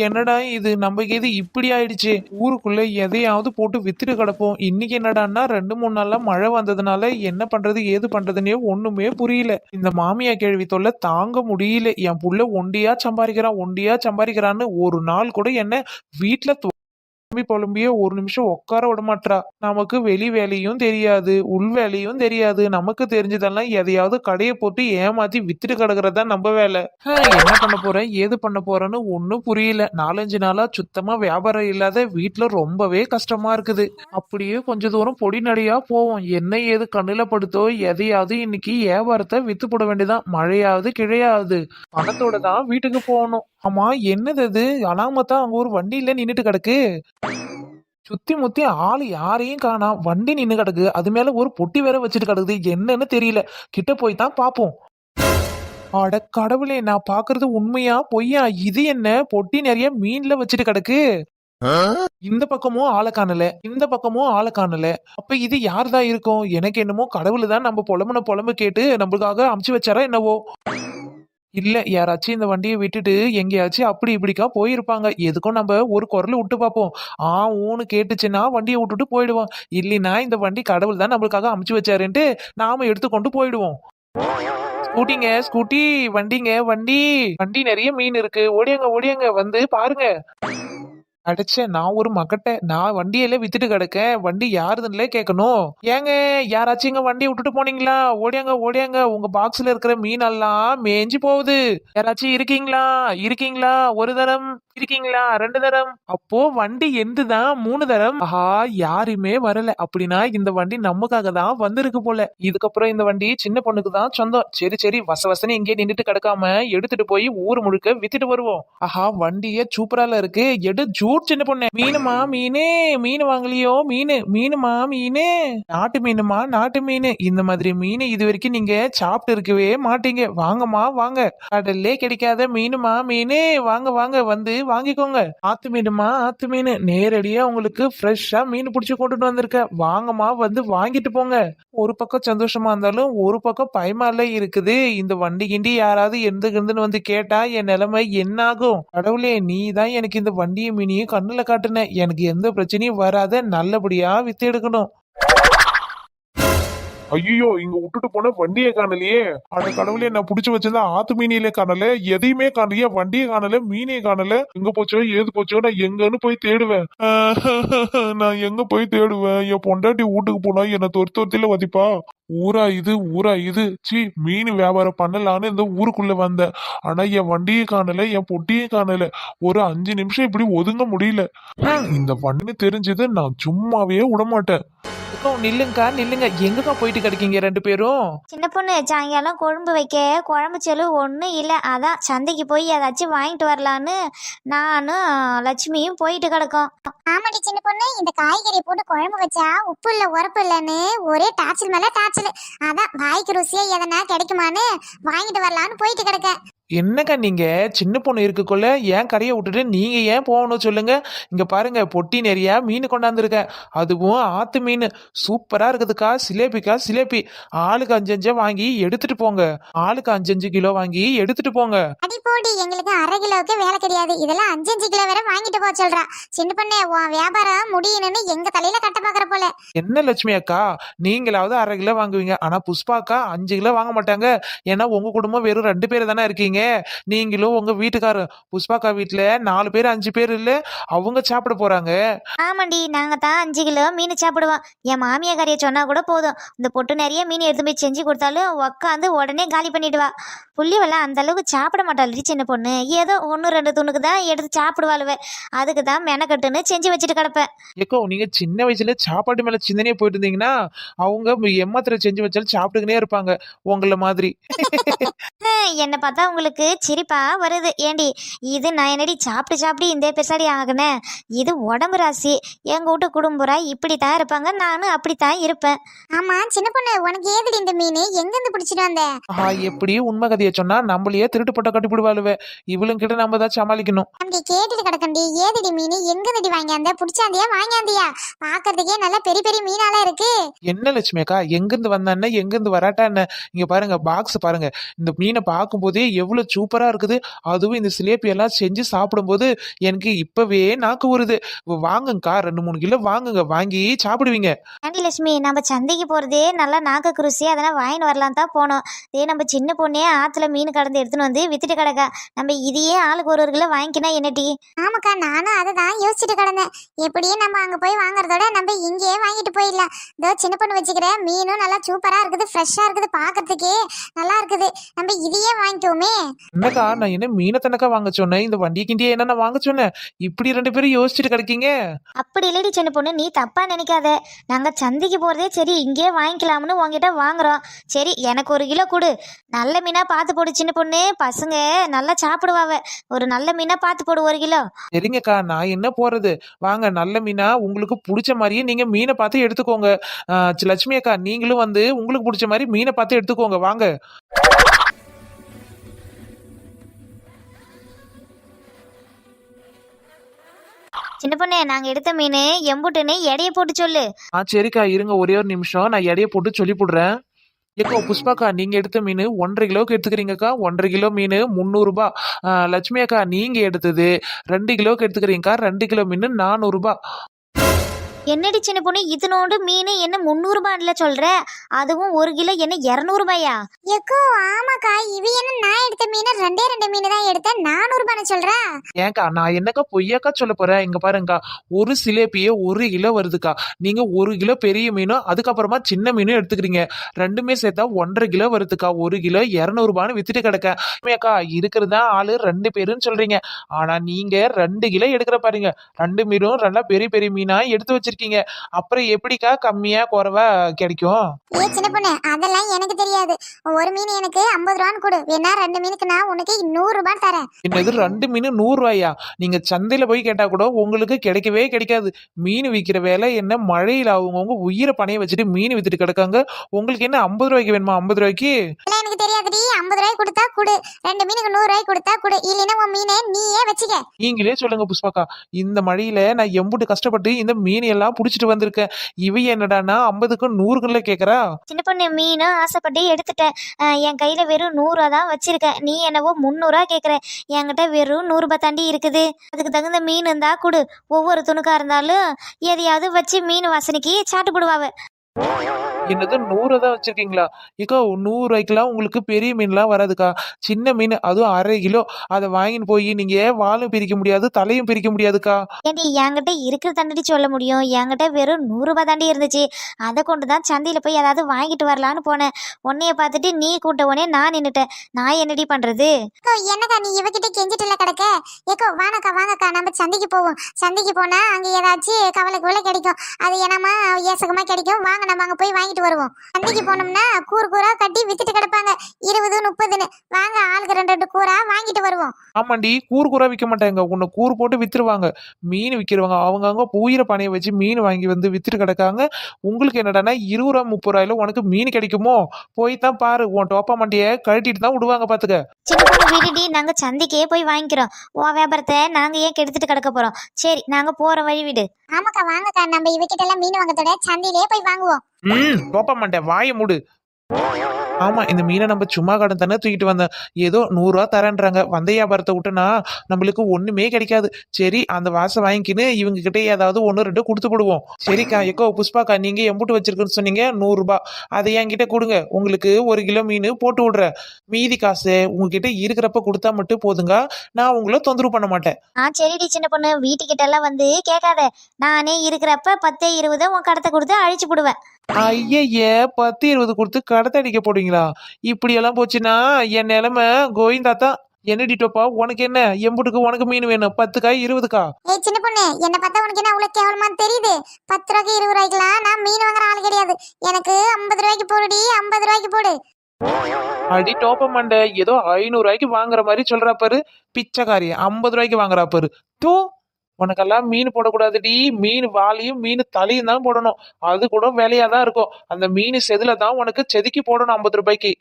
என்னடா இது? நம்ம எது இப்படி ஆயிடுச்சு? ஊருக்குள்ள எதையாவது போட்டு வித்துட்டு கிடப்போம். இன்னைக்கு என்னடான்னா ரெண்டு மூணு நாளா மழை வந்ததுனால என்ன பண்றது ஏது பண்றதுன்னே ஒண்ணுமே புரியல. இந்த மாமியா கேள்வி தொல்லை தாங்க முடியல. என் புள்ள ஒண்டியா சம்பாதிக்கிறான் ஒண்டியா சம்பாதிக்கிறான்னு ஒரு நாள் கூட என்ன வீட்டுல புலம்பி புலம்பியே ஒரு நிமிஷம் உட்கார விட மாட்றா. நமக்கு வெளி வேலையும் தெரியாது உள் வேலையும் தெரியாது. நமக்கு தெரிஞ்சதெல்லாம் எதையாவது கடையை போட்டு ஏமாத்தி வித்துட்டு கிடக்குறதா நம்ம வேலை. என்ன பண்ண போறேன் ஏது பண்ண போறேன்னு ஒன்னும் புரியல. நாலஞ்சு நாளா சுத்தமா வியாபாரம் இல்லாத வீட்டுல ரொம்பவே கஷ்டமா இருக்குது. அப்படியே கொஞ்ச தூரம் பொடி நடையா போவோம். என்ன ஏது கண்ணுல படுத்தோ எதையாவது இன்னைக்கு வியாபாரத்தை வித்து போட வேண்டியதான் மழையாவது கிழையாவது பணத்தோட தான் வீட்டுக்கு போகணும். ஆமா என்னது அது? அனாமத்தா அங்க ஒரு வண்டியில நின்னுட்டு கிடக்கு. சுத்தி முத்தி ஆளு யாரையும் காணா. வண்டி நின்னு கிடக்கு. அது மேல ஒரு பொட்டி வேற வச்சுட்டு கிடக்குது. என்னன்னு தெரியல. கிட்ட போய் தான் பாப்போம். அட கடவுளே நான் பாக்குறது உண்மையா பொய்யா? இது என்ன? பொட்டி நிறைய மீன்ல வச்சுட்டு கிடக்கு. இந்த பக்கமும் ஆளை காணல. இந்த பக்கமும் ஆளை காணல. அப்ப இது யார்தான் இருக்கும்? எனக்கு என்னமோ கடவுள் தான் நம்ம புலம்புன புலம்பு கேட்டு நம்மளுக்காக அமுச்சு வச்சாரா என்னவோ? இல்ல யாராச்சும் இந்த வண்டியை விட்டுட்டு எங்கேயாச்சும் அப்படி இப்படிக்கா போயிருப்பாங்க. எதுக்கும் நம்ம ஒரு குரல் விட்டு பார்ப்போம் ஆ ஊன்னு கேட்டுச்சுன்னா வண்டியை விட்டுட்டு போயிடுவோம். இல்லைன்னா இந்த வண்டி கடவுள் தான் நம்மளுக்காக அமுச்சு வச்சாருன்ட்டு நாம எடுத்துக்கொண்டு போயிடுவோம். ஸ்கூட்டிங்க ஸ்கூட்டி வண்டிங்க வண்டி வண்டி நிறைய மீன் இருக்கு. ஓடியாங்க ஓடியாங்க வந்து பாருங்க. அடைச்ச நான் ஒரு மகட்ட நான் வண்டியில வித்துட்டு கிடக்கேன். வண்டி யாருதுன்னே கேட்கணும் ஏங்க யாராச்சும் இங்க வண்டி விட்டுட்டு போனீங்களா? ஓடியாங்க ஓடியாங்க. உங்க பாக்ஸ்ல இருக்கிற மீன் எல்லாம் மேஞ்சு போகுது. யாராச்சும் இருக்கீங்களா? இருக்கீங்களா? ஒரு தரம். இருக்கீங்களா? ரெண்டு தரம். அப்போ வண்டி எந்துதான்? மூணு தரம். ஆஹா யாருமே வரல. அப்படின்னா இந்த வண்டி நமக்காக தான் வந்திருக்கு போல. இதுக்கப்புறம் இந்த வண்டி சின்ன பொண்ணுக்கு தான் சொந்தம். சரி சரி வச வசனி இங்கே நின்றுட்டு கிடக்காம எடுத்துட்டு போய் ஊர் முழுக்க வித்துட்டு வருவோம். ஆஹா வண்டியே சூப்பரால இருக்கு. எடு ஜூ கூட்டு சின்ன பொண்ணு? மீனுமா? மீனே மீன் வாங்கலையோ? மீனு மீனுமா? மீனு? நாட்டு மீனுமா? நாட்டு மீன். இந்த மாதிரி மீன் இது வரைக்கும் நீங்க சாப்பிட்டு இருக்கவே மாட்டீங்க. வாங்கம்மா வாங்க. கடல்லே கிடைக்காத மீனுமா? மீனு வாங்க வாங்க. வந்து வாங்கிக்கோங்க. ஆத்து மீனுமா? ஆத்து மீன். நேரடியா உங்களுக்கு ஃப்ரெஷ்ஷா மீன் பிடிச்சி கொண்டுட்டு வந்திருக்கேன். வாங்கம்மா வந்து வாங்கிட்டு போங்க. ஒரு பக்கம் சந்தோஷமா இருந்தாலும் ஒரு பக்கம் பயமால இருக்குது. இந்த வண்டி கிண்டி யாராவது எந்த கிண்டுன்னு வந்து கேட்டா என் நிலைமை என்ன ஆகும் கடவுளே நீ தான் எனக்கு இந்த வண்டியை மீனியும் கண்ணில் காட்டுன எனக்கு எந்த பிரச்சனையும் வராத நல்லபடியாக வித்து எடுக்கணும். ஐயோ இங்க விட்டுட்டு போன வண்டியை காணலையே. அட கடவுளே நான் புடிச்சு வச்சிருந்தா ஆத்து மீனிலே காணல எதையுமே காணலையே வண்டியை காணல மீனையும் காணல. எங்க போச்சோ ஏது போச்சோ நான் எங்கன்னு போய் தேடுவேன். நான் எங்க போய் தேடுவேன்? என் பொண்டாட்டி வீட்டுக்கு போனா என்ன தொரு தொருத்தில வதிப்பா. ஊரா இது ஊரா இது. சி மீன் வியாபாரம் பண்ணலான்னு இந்த ஊருக்குள்ள வந்தேன் ஆனா என் வண்டியை காணல என் பொட்டியை காணல. ஒரு அஞ்சு நிமிஷம் இப்படி ஒதுங்க முடியல. இந்த வண்டி தெரிஞ்சது நான் சும்மாவே விடமாட்டேன். அக்கா, நில்லுங்கக்கா நில்லுங்க. எங்கக்கா போயிட்டு கிடைக்கீங்க ரெண்டு பேரும்? சின்ன பொண்ணு சாயங்காலம் குழம்பு வைக்க குழம்பு செலவு ஒன்றும் இல்லை. அதான் சந்தைக்கு போய் ஏதாச்சும் வாங்கிட்டு வரலான்னு நானும் லட்சுமியும் போயிட்டு கிடக்கோம். ஆமாடி சின்ன பொண்ணு இந்த காய்கறி போட்டு குழம்பு வச்சா உப்பு இல்ல உரப்பு இல்லைன்னு ஒரே டாச்சல் மேல டாச்சல் அதான் வாய்க்கு ருசியா எதனா கிடைக்குமான்னு வாங்கிட்டு வரலான்னு போயிட்டு கிடக்க என்னக்கா நீங்க? சின்ன பொண்ணு இருக்குக்குள்ள ஏன் கரையை விட்டுட்டு நீங்க ஏன் போகணும் சொல்லுங்க? இங்க பாருங்க பொட்டி நிறைய மீன் கொண்டாந்துருக்கேன். அதுவும் ஆத்து மீன். சூப்பரா இருக்குதுக்கா சிலேபிக்கா சிலேபி. ஆளுக்கு அஞ்சஞ்சா வாங்கி எடுத்துட்டு போங்க. ஆளுக்கு அஞ்சஞ்சு கிலோ வாங்கி எடுத்துட்டு போங்க. அடி போடி எங்களுக்கு அரை கிலோவுக்கு வேலை கிடையாது. இதெல்லாம் அஞ்சு அஞ்சு கிலோ வேற வாங்கிட்டு போக சொல்றா. சின்ன பொண்ணு உன் வியாபாரம் முடியணும்னு எங்க தலையில கட்ட பாக்குற போல. என்ன லட்சுமி அக்கா? நீங்களாவது அரை கிலோ வாங்குவீங்க. ஆனா புஷ்பாக்கா அஞ்சு கிலோ வாங்க மாட்டாங்க. ஏன்னா உங்க குடும்பம் வெறும் ரெண்டு பேர் தானே இருக்கீங்க. நீங்களும் உங்க வீட்டுக்காரர் புஷ்பாக்கா வீட்டுல நாலு பேர் அஞ்சு பேர் இல்ல அவங்க சாப்பிட போறாங்க. ஆமாண்டி நாங்கள் தான் அஞ்சு கிலோ மீன் சாப்பிடுவோம். என் மாமியாக்காரியை சொன்னா கூட போதும். இந்த பொட்டு நிறைய மீன் எடுத்து போய் செஞ்சு கொடுத்தாலும் உக்காந்து உடனே காலி பண்ணிடுவா. புள்ளிவெல்லாம் அந்த அளவுக்கு சாப்பிட மாட்டாள்டி சின்ன பொண்ணு. ஏதோ ஒன்று ரெண்டு துணுக்கு தான் எடுத்து சாப்பிடுவாளுவ. அதுக்கு தான் மெனக்கட்டுன்னு செஞ்சு வச்சுட்டு கிடப்பேன். ஏக்கோ நீங்க சின்ன வயசுல சாப்பாட்டு மேல சிந்தனையே போயிட்டு இருந்தீங்கன்னா அவங்க எம்மத்துல செஞ்சு வச்சாலும் சாப்பிட்டுக்கினே இருப்பாங்க உங்கள மாதிரி. என்னை பார்த்தா உங்களுக்கு சிரிப்பா வருது. ஏண்டி இது நான் என்னடி சாப்பிட்டு சாப்பிட்டு இந்த பெருசாடி ஆகினேன் இது உடம்பு ராசி. எங்கள் வீட்டு குடும்புறா இப்படி தான் இருப்பாங்க. நானும் அப்படித்தான் இருப்பேன். ஆமா சின்ன பொண்ணு உனக்கு ஏதுடி இந்த மீன்? எங்க இருந்து பிடிச்சிட்டு வந்த? ஆஹா எப்படி உண்மை கதையை சொன்னா நம்மளையே திருட்டு பட்ட கட்டிப்பிடுவாளுவ இவளும் கிட்ட நம்ம தான் சமாளிக்கணும். அப்படி கேட்டுட்டு கிடக்கண்டி. ஏதுடி மீன்? எங்க இருந்துடி வாங்கியாந்த? பிடிச்சாந்தியா வாங்கியாந்தியா? பாக்குறதுக்கே நல்லா பெரிய பெரிய மீனாலாம் இருக்கு. என்ன லட்சுமி அக்கா எங்கிருந்து வந்தான்னு? எங்கிருந்து வராட்டான்னு? இங்க பாருங்க பாக்ஸ் பாருங்க. இந்த மீனை பார்க்கும்போதே எவ்வளவு அவ்வளோ சூப்பரா இருக்குது. அதுவும் இந்த சிலேபி எல்லாம் செஞ்சு சாப்பிடும்போது எனக்கு இப்பவே நாக்கு வருது வாங்குங்கக்கா ரெண்டு மூணு கிலோ வாங்குங்க. வாங்கி சாப்பிடுவீங்க. ஆண்டி லட்சுமி நம்ம சந்தைக்கு போகிறதே நல்லா நாக்க குருசி. அதெல்லாம் வாங்கிட்டு வரலாம் தான் போனோம். இதே நம்ம சின்ன பொண்ணே ஆற்றுல மீன் கடந்து எடுத்துன்னு வந்து வித்துட்டு கிடக்கா. நம்ம இதையே ஆளுக்கு ஒரு ஒரு கிலோ வாங்கிக்கினா என்னடி ஆமாக்கா நானும் அதை தான் யோசிச்சுட்டு கிடந்தேன். எப்படியும் நம்ம அங்க போய் வாங்குறதோட நம்ம இங்கேயே வாங்கிட்டு போயிடலாம். இதோ சின்ன பொண்ணு வச்சுக்கிற மீனும் நல்லா சூப்பரா இருக்குது. ஃப்ரெஷ்ஷா இருக்குது. பார்க்கறதுக்கே நல்லா இருக்குது. நம்ம இதையே வாங்கிக்குவோமே என்னக்கா நான் என்ன மீனை தனக்கா வாங்க சொன்னேன்? இந்த வண்டியை கிண்டியே என்ன நான் வாங்க சொன்னேன்? இப்படி ரெண்டு பேரும் யோசிச்சுட்டு கிடைக்கீங்க? அப்படி இல்லடி சின்ன பொண்ணு நீ தப்பா நினைக்காத. நாங்க சந்தைக்கு போறதே சரி இங்கேயே வாங்கிக்கலாம்னு உங்ககிட்ட வாங்குறோம். சரி எனக்கு ஒரு கிலோ கொடு. நல்ல மீனா பார்த்து போடு சின்ன பொண்ணு. பசங்க நல்லா சாப்பிடுவாவ. ஒரு நல்ல மீனா பார்த்து போடு ஒரு கிலோ. சரிங்கக்கா நான் என்ன போறது? வாங்க நல்ல மீனா உங்களுக்கு பிடிச்ச மாதிரியே நீங்க மீனை பார்த்து எடுத்துக்கோங்க. சி- லட்சுமி அக்கா நீங்களும் வந்து உங்களுக்கு பிடிச்ச மாதிரி மீனை பார்த்து எடுத்துக்கோங்க. வாங்க. சின்ன பொண்ணு நாங்க எடுத்த மீன் எம்புட்டுன்னு எடைய போட்டு சொல்லு. ஆ சரிக்கா இருங்க ஒரே ஒரு நிமிஷம். நான் எடையை போட்டு சொல்லி போடுறேன் ஏக்கோ புஷ்பாக்கா நீங்க எடுத்த மீன் ஒன்றரை கிலோக்கு எடுத்துக்கிறீங்கக்கா? ஒன்றரை கிலோ மீன் முந்நூறுபா. லட்சுமி அக்கா நீங்க எடுத்தது ரெண்டு கிலோவுக்கு எடுத்துக்கிறீங்கக்கா? ரெண்டு கிலோ மீன் நானூறுபா. என்னடி சின்ன பொண்ணு இதனோண்டு மீன் என்ன முந்நூறுபான்ல சொல்ற? அதுவும் ஒரு கிலோ என்ன இரநூறுபாயா? எக்கோ ஆமாக்கா இவ என்ன நான் எடுத்த மீன் ரெண்டே ரெண்டு மீன் தான் எடுத்தேன் நானூறு ரூபான்னு சொல்றா? ஏன்க்கா நான் என்னக்கா பொய்யாக்கா சொல்ல போறேன்? இங்க பாருங்கக்கா ஒரு சிலேபியே ஒரு கிலோ வருதுக்கா. நீங்க ஒரு கிலோ பெரிய மீனும் அதுக்கப்புறமா சின்ன மீனும் எடுத்துக்கிறீங்க. ரெண்டுமே சேர்த்தா ஒன்றரை கிலோ வருதுக்கா. ஒரு கிலோ இரநூறுபான்னு வித்துட்டு கிடக்க. அக்கா இருக்கிறதா ஆளு ரெண்டு பேருன்னு சொல்றீங்க. ஆனா நீங்க ரெண்டு கிலோ எடுக்கிற பாருங்க. ரெண்டு மீனும் ரெண்டா பெரிய பெரிய மீனா எடுத்து வச்சிருக்கீங்க. அப்புறம் எப்படிக்கா கம்மியா குறைவா கிடைக்கும்? ஏ சின்ன பொண்ணு அதெல்லாம் எனக்கு தெரியாது. ஒரு மீன் எனக்கு ஐம்பது ரூபான்னு கொடு. வேணா ரெண்டு மீனுக்கு நான் உனக்கு நூறு ரூபான்னு தரேன். என்னது ரெண்டு மீன் நூறு ரூபாயா? நீங்க சந்தையில போய் கேட்டா கூட உங்களுக்கு கிடைக்கவே கிடைக்காது. மீன் விற்கிற வேலை என்ன மழையில அவங்கவுங்க உயிரை பணைய வச்சுட்டு மீன் வித்துட்டு கிடக்காங்க. உங்களுக்கு என்ன ஐம்பது ரூபாய்க்கு வேணுமா ஐம்பது ரூபாய்க்கு? அதெல்லாம் எனக்கு தெரியாதுடி. ஐம்பது ரூபாய் கொடுத்தா கொடு. ரெண்டு மீனுக்கு நூறு ரூபாய் கொடுத்தா கொடு. இல்லைன்னா உன் மீனை நீயே வச்சுக்க. நீங்களே சொல்லுங்க புஷ்பாக்கா. இந்த மழையில நான் எம்புட்டு கஷ்டப்பட்டு இந்த மீன் எல்லாம் புடிச்சிட்டு வந்திருக்கேன் இவ என்னடானா ஐம்பதுக்கு நூறுக்குள்ள கேக்குறா. சின்ன பொண்ணு மீனும் ஆசைப்பட்டு எடுத்துட்டேன் அஹ் என் கையில வெறும் நூறுரூவா தான் வச்சிருக்கேன் நீ என்னவோ முந்நூறுவா கேட்குற என்கிட்ட வெறும் நூறுபா தாண்டி இருக்குது. அதுக்கு தகுந்த மீன் இருந்தா கொடு. ஒவ்வொரு துணுக்கா இருந்தாலும் எதையாவது வச்சு மீன் வாசனைக்கு சாட்டு போடுவாவ. என்னது? நூறு தான் வச்சிருக்கீங்களா? ஏக்கா நூறு ரூபாய்க்குலாம் உங்களுக்கு பெரிய மீன்லாம் வராதுக்கா. சின்ன மீன் அதுவும் அரை கிலோ. அதை வாங்கிட்டு போய் நீங்க வாலும் பிரிக்க முடியாது தலையும் பிரிக்க முடியாதுக்கா? ஏண்டி என்கிட்ட இருக்கிற தண்டடி சொல்ல முடியும். என்கிட்ட வெறும் நூறுரூபா தாண்டி இருந்துச்சு. அதை கொண்டு தான் சந்தையில் போய் ஏதாவது வாங்கிட்டு வரலான்னு போனேன். உன்னைய பார்த்துட்டு நீ கூட்ட உடனே நான் நின்னுட்டேன். நான் என்னடி பண்றது? ஏக்கோ என்னக்கா நீ இவகிட்ட கெஞ்சிட்டுல கிடக்க? ஏக்கோ வாங்கக்கா வாங்கக்கா நம்ம சந்தைக்கு போவோம். சந்தைக்கு போனா அங்க ஏதாச்சும் கவலை குவலை கிடைக்கும். அது என்னமா ஏசகமா கிடைக்கும். வாங்க நம்ம அங்க போய் வாங்கிட்டு வருவோம். சந்தைக்கு போனோம்னா கூறு கூறா கட்டி வித்துட்டு கிடப்பாங்க. இருபது முப்பதுன்னு வாங்க ஆளுக்கு ரெண்டு ரெண்டு கூறா வாங்கிட்டு வருவோம். ஆமாண்டி கூறு கூறா விற்க மாட்டாங்க. உன்னை கூறு போட்டு வித்துருவாங்க. மீன் விற்கிறவங்க அவங்கவுங்க உயிரை பணைய வச்சு மீன் வாங்கி வந்து வித்துட்டு கிடக்காங்க. உங்களுக்கு என்னடான்னா இருபது ரூபா முப்பது ரூபாயில உனக்கு மீன் கிடைக்குமோ? போய் தான் பாரு. உன் டோப்பா மண்டியை கழட்டிட்டு தான் விடுவாங்க பாத்துக்க. விடுடி நாங்க சந்தைக்கே போய் வாங்கிக்கிறோம். உன் வியாபாரத்தை நாங்க ஏன் கெடுத்துட்டு கிடக்க போறோம்? சரி நாங்க போற வழி விடு. ஆமாக்கா வாங்கக்கா. நம்ம இவகிட்ட எல்லாம் மீன் வாங்கத்தோட சந்தையிலே போய் வாங்குவோம். ம் டோப்பா மண்டை வாயை மூடு. ஆமா இந்த மீனை நம்ம சும்மா கடன் தானே தூக்கிட்டு வந்தேன் ஏதோ நூறுரூவா தரேன்றாங்க. வந்த வியாபாரத்தை விட்டுனா நம்மளுக்கு ஒண்ணுமே கிடைக்காது. சரி அந்த வாசம் வாங்கிக்கின்னு இவங்க கிட்டே ஏதாவது ஒன்று ரெண்டு கொடுத்து விடுவோம் சரிக்கா எக்கோ புஷ்பாக்கா நீங்க எம்புட்டு வச்சிருக்குன்னு சொன்னீங்க நூறுரூபா அதை என்கிட்ட கொடுங்க. உங்களுக்கு ஒரு கிலோ மீன் போட்டு விடுறேன். மீதி காசு உங்ககிட்ட இருக்கிறப்ப கொடுத்தா மட்டும் போதுங்க. நான் உங்களை தொந்தரவு பண்ண மாட்டேன். ஆ சரிடி சின்ன பொண்ணு. வீட்டுக்கிட்ட எல்லாம் வந்து கேட்காத. நானே இருக்கிறப்ப பத்து இருபது உன் கடத்தை கொடுத்து அழிச்சு போடுவேன். ஐயய்ய பத்து இருபது கொடுத்து கடத்த அடிக்க போடுவீங்களா இப்படியெல்லாம் போச்சுன்னா என் நிலைமை கோவிந்தா தான் என்னடி டோப்பா உனக்கு என்ன? எம்புட்டுக்கு உனக்கு மீன் வேணும். பத்துக்கா இருபதுக்கா? ஏய் சின்ன பொண்ணு என்ன பார்த்தா உனக்கு என்ன அவ்வளவு கேவலமான்னு தெரியுது? பத்து ரூபாய்க்கு இருபது ரூபாய்க்குலாம் நான் மீன் வாங்குற ஆள் கிடையாது. எனக்கு ஐம்பது ரூபாய்க்கு போடுடி ஐம்பது ரூபாய்க்கு போடு. அடி டோப்ப மண்டை ஏதோ ஐநூறு ரூபாய்க்கு வாங்குற மாதிரி சொல்றா பாரு பிச்சைக்காரி ஐம்பது ரூபாய்க்கு வாங்குறா பாரு. தூ. உனக்கெல்லாம் மீன் போடக்கூடாதுடி. மீன் வாலியும் மீன் தலையும் தான் போடணும். அது கூட வேலையா தான் இருக்கும். அந்த மீன் செதுல தான் உனக்கு செதுக்கி போடணும் ஐம்பது ரூபாய்க்கு.